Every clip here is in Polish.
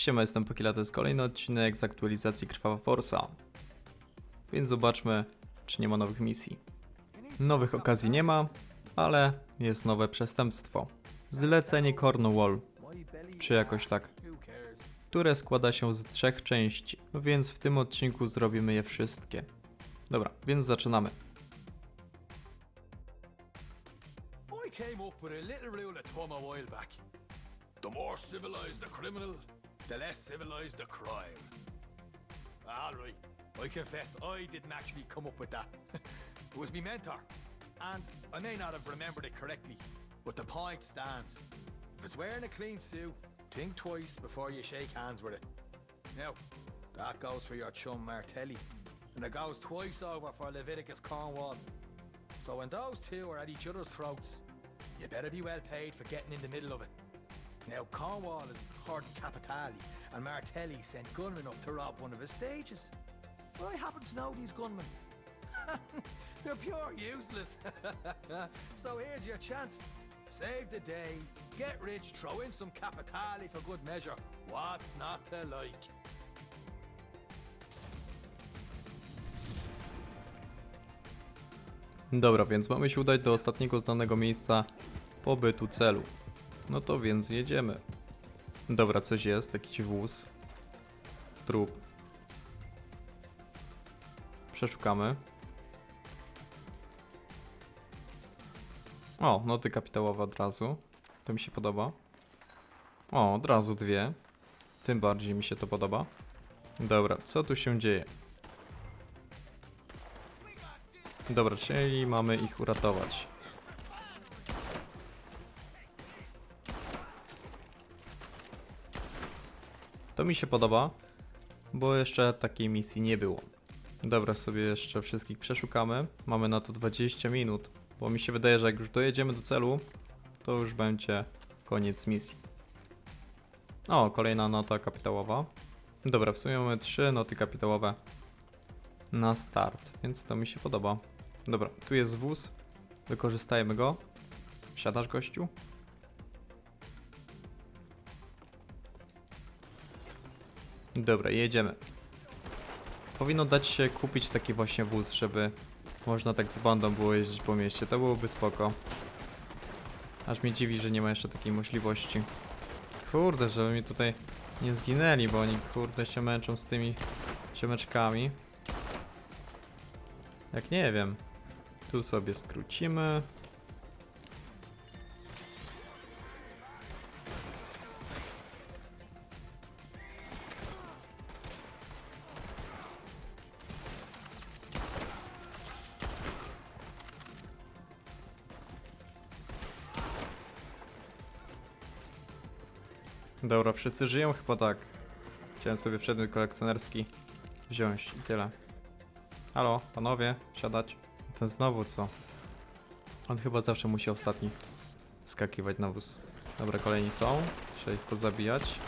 Siema, jestem Pokila, to jest kolejny odcinek z aktualizacji Krwawa Forsa. Więc zobaczmy, czy nie ma nowych misji. Nowych okazji nie ma, ale jest nowe przestępstwo. Zlecenie Cornwall, czy jakoś tak, które składa się z trzech części, więc w tym odcinku zrobimy je wszystkie. Dobra, więc zaczynamy. The more civilized the criminal, the less civilized the crime. All right, I confess I didn't actually come up with that. it was my mentor, and I may not have remembered it correctly, but the point stands. If it's wearing a clean suit, think twice before you shake hands with it. Now, that goes for your chum Martelli, and it goes twice over for Leviticus Cornwall. So when those two are at each other's throats, you better be well paid for getting in the middle of it. Now, Cornwall is Horde Capitali, and Martelli sent gunmen up to rob one of his stages. Well, I happen to know these gunmen. They're pure useless. so here's your chance. Save the day, get rich, throw in some Capitali for good measure. What's not to like? Dobra, więc mamy się udać do ostatniego znanego miejsca pobytu celu. No to więc jedziemy. Dobra, coś jest, jakiś wóz. Trup. Przeszukamy. O, noty kapitałowe od razu. To mi się podoba. O, od razu dwie. Tym bardziej mi się to podoba. Dobra, co tu się dzieje? Dobra, czyli mamy ich uratować. To mi się podoba, bo jeszcze takiej misji nie było. Dobra, sobie jeszcze wszystkich przeszukamy. Mamy na to 20 minut, bo mi się wydaje, że jak już dojedziemy do celu, to już będzie koniec misji. O, kolejna nota kapitałowa. Dobra, w sumie mamy trzy noty kapitałowe na start, więc to mi się podoba. Dobra, tu jest wóz. Wykorzystajmy go. Wsiadasz, gościu? Dobra, jedziemy. Powinno dać się kupić taki właśnie wóz, żeby można tak z bandą było jeździć po mieście. To byłoby spoko. Aż mnie dziwi, że nie ma jeszcze takiej możliwości. Kurde, żeby mi tutaj nie zginęli, bo oni kurde się męczą z tymi ciomeczkami. Jak nie wiem. Tu sobie skrócimy. Dobra, wszyscy żyją? Chyba tak. Chciałem sobie przedmiot kolekcjonerski wziąć i tyle. Halo, panowie, siadać. Ten znowu co? On chyba zawsze musi ostatni skakiwać na wóz. Dobra, kolejni są. Trzeba ich pozabijać.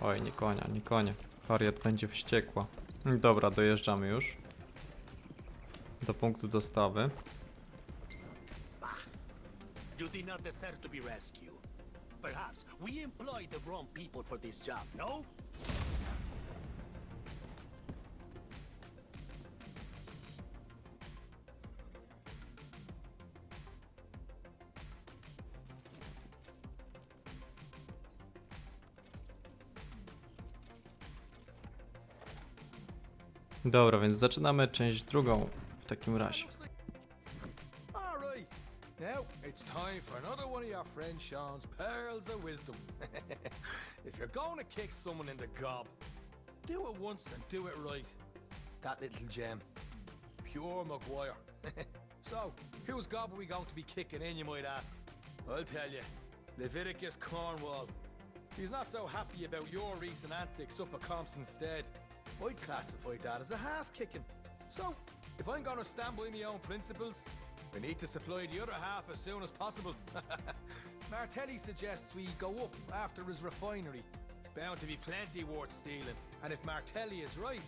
Oj, nie konia, nie konia. Wariat będzie wściekła. Dobra, dojeżdżamy już. Do punktu dostawy. You did not deserve to be rescued. Perhaps we employ the wrong people for this job, no? Dobra, więc zaczynamy część drugą w takim razie. Now it's time for another one of your friend Sean's pearls of wisdom. if you're going to kick someone in the gob, do it once and do it right. That little gem. Pure Maguire. so, whose gob are we going to be kicking in, you might ask? I'll tell you. Leviticus Cornwall. He's not so happy about your recent antics up at Compson's stead. I'd classify that as a half kicking. So, if I'm going to stand by my own principles, we need to supply the other half as soon as possible. Martelli suggests we go up after his refinery. Bound to be plenty worth stealing. And if Martelli is right,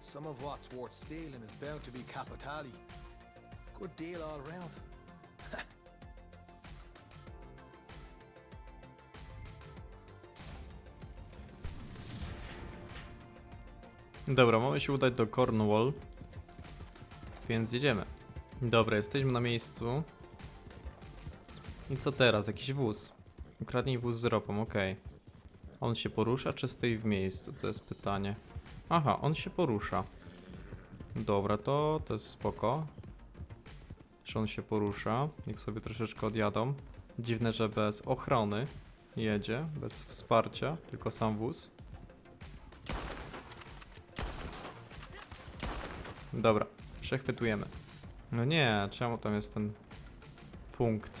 some of what's worth stealing is bound to be Capitali. Good deal all round. Dobra, mamy się udać do Cornwall. Więc jedziemy. Dobra, jesteśmy na miejscu. I co teraz? Jakiś wóz. Ukradnij wóz z ropą, okej. On się porusza, czy stoi w miejscu? To jest pytanie. Aha, on się porusza. Dobra, to, to jest spoko. Że on się porusza. Niech sobie troszeczkę odjadą. Dziwne, że bez ochrony jedzie, bez wsparcia, tylko sam wóz. Dobra, przechwytujemy. No nie, czemu tam jest ten punkt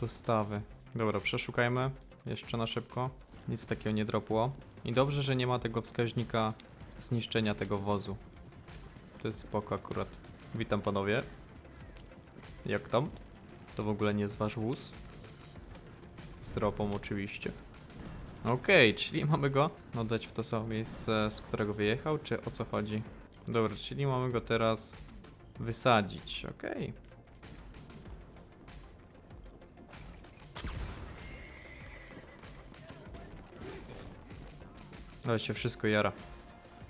dostawy? Dobra, przeszukajmy jeszcze na szybko. Nic takiego nie dropło. I dobrze, że nie ma tego wskaźnika zniszczenia tego wozu. To jest spoko akurat. Witam panowie. Jak tam? To w ogóle nie jest wasz wóz? Z ropą oczywiście. Okej, czyli mamy go oddać w to samo miejsce, z którego wyjechał, czy o co chodzi? Dobra, czyli mamy go teraz wysadzić, okej. Ale się wszystko jara.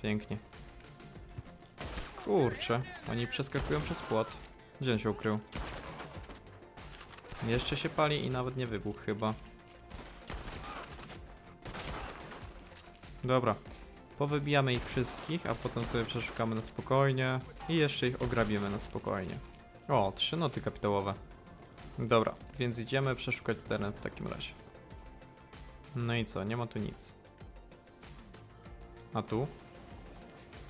Pięknie. Kurczę, oni przeskakują przez płot. Gdzie on się ukrył? Jeszcze się pali i nawet nie wybuchł chyba. Dobra. Powybijamy ich wszystkich, a potem sobie przeszukamy na spokojnie i jeszcze ich ograbimy na spokojnie. O, trzy noty kapitałowe. Dobra, więc idziemy przeszukać teren w takim razie. No i co, nie ma tu nic. A tu?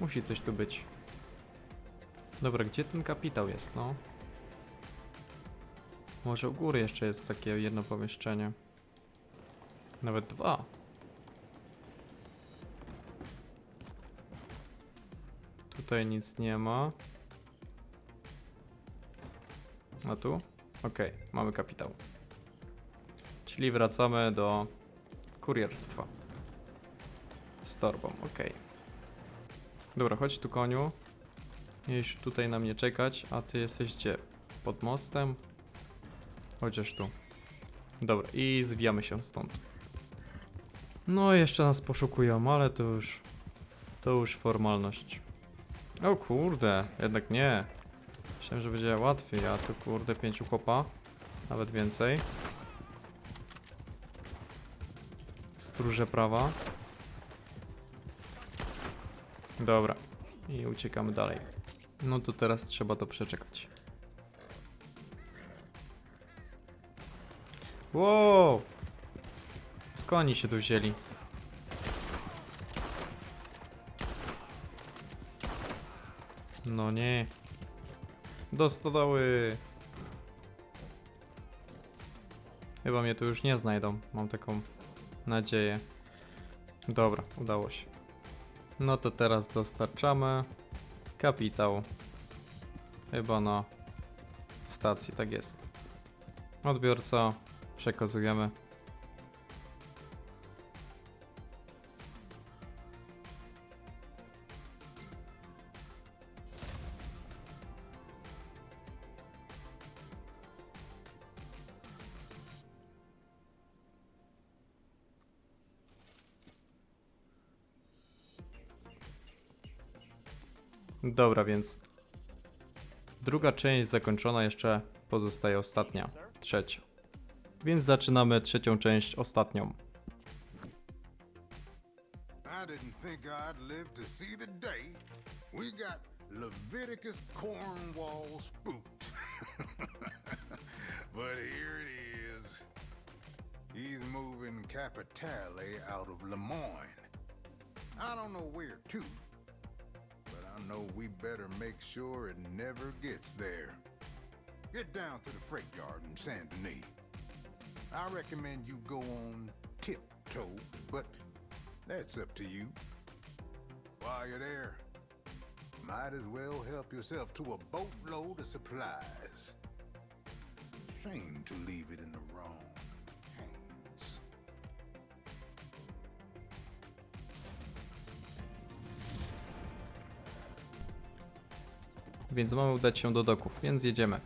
Musi coś tu być. Dobra, gdzie ten kapitał jest, no? Może u góry jeszcze jest takie jedno pomieszczenie. Nawet dwa. Tutaj nic nie ma. A tu? Okej, mamy kapitał. Czyli wracamy do kurierstwa. Z torbą, okej. Dobra, chodź tu koniu. Miałeś tutaj na mnie czekać, a ty jesteś gdzie? Pod mostem? Chociaż tu. Dobra, i zwijamy się stąd. No, jeszcze nas poszukują, ale to już. To już formalność. O kurde, jednak nie. Myślałem, że będzie łatwiej, a tu kurde pięciu chłopa. Nawet więcej. Stróże prawa. Dobra. I uciekamy dalej. No to teraz trzeba to przeczekać. Wow! Skąd oni się tu wzięli? No nie. Do stodoły. Chyba mnie tu już nie znajdą. Mam taką nadzieję. Dobra, udało się. No to teraz dostarczamy kapitał. Chyba na stacji, tak jest. Odbiorca, przekazujemy. Dobra, więc druga część zakończona, jeszcze pozostaje ostatnia, trzecia. Więc zaczynamy trzecią część, ostatnią. I didn't think I'd live to see the day we got Leviticus Cornwall spooked. but here it is. He's moving Capitale out of Lemoyne. I don't know where to, I know we better make sure it never gets there. Get down to the freight yard in Saint Denis. I recommend you go on tiptoe, but that's up to you. While you're there, might as well help yourself to a boatload of supplies. Shame to leave it in the więc mamy udać się do doków, więc jedziemy.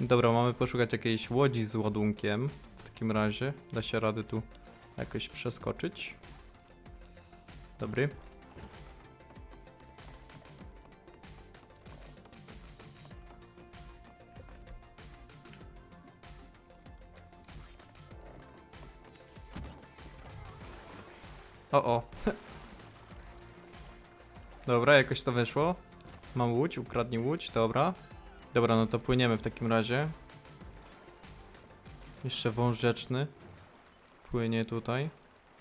Dobra, mamy poszukać jakiejś łodzi z ładunkiem. W takim razie da się rady tu jakoś przeskoczyć. Dobry. O, o. Dobra, jakoś to wyszło. Mam łódź, ukradnij łódź, dobra. Dobra, no to płyniemy w takim razie. Jeszcze wąż rzeczny. Płynie tutaj.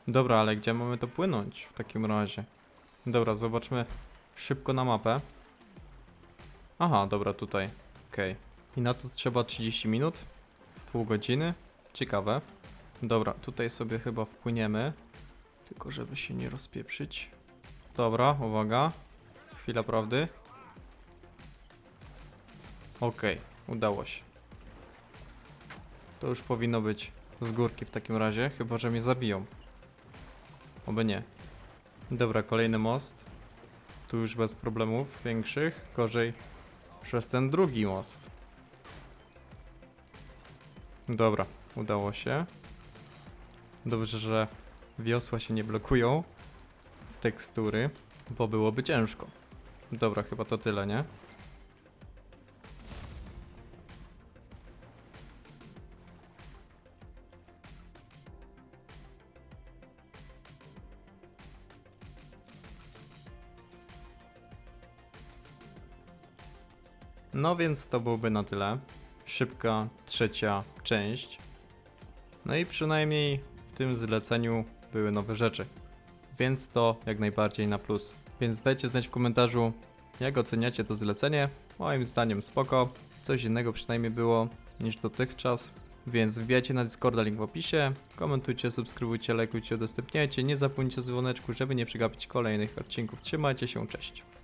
Dobra, ale gdzie mamy to płynąć w takim razie? Dobra, zobaczmy szybko na mapę. Aha, dobra, tutaj. Okej. I na to trzeba 30 minut. Pół godziny. Ciekawe. Dobra, tutaj sobie chyba wpłyniemy. Tylko żeby się nie rozpieprzyć. Dobra, uwaga. Chwila prawdy. Okej, udało się. To już powinno być z górki w takim razie, chyba że mnie zabiją. Oby nie. Dobra, kolejny most. Tu już bez problemów większych. Gorzej przez ten drugi most. Dobra, udało się. Dobrze, że wiosła się nie blokują w tekstury, bo byłoby ciężko. Dobra, chyba to tyle, nie? No więc to byłby na tyle. Szybka trzecia część. No i przynajmniej w tym zleceniu były nowe rzeczy. Więc to jak najbardziej na plus. Więc dajcie znać w komentarzu, jak oceniacie to zlecenie. Moim zdaniem spoko. Coś innego przynajmniej było niż dotychczas. Więc wbijajcie na Discorda, link w opisie. Komentujcie, subskrybujcie, lajkujcie, udostępniajcie. Nie zapomnijcie o dzwoneczku, żeby nie przegapić kolejnych odcinków. Trzymajcie się, cześć.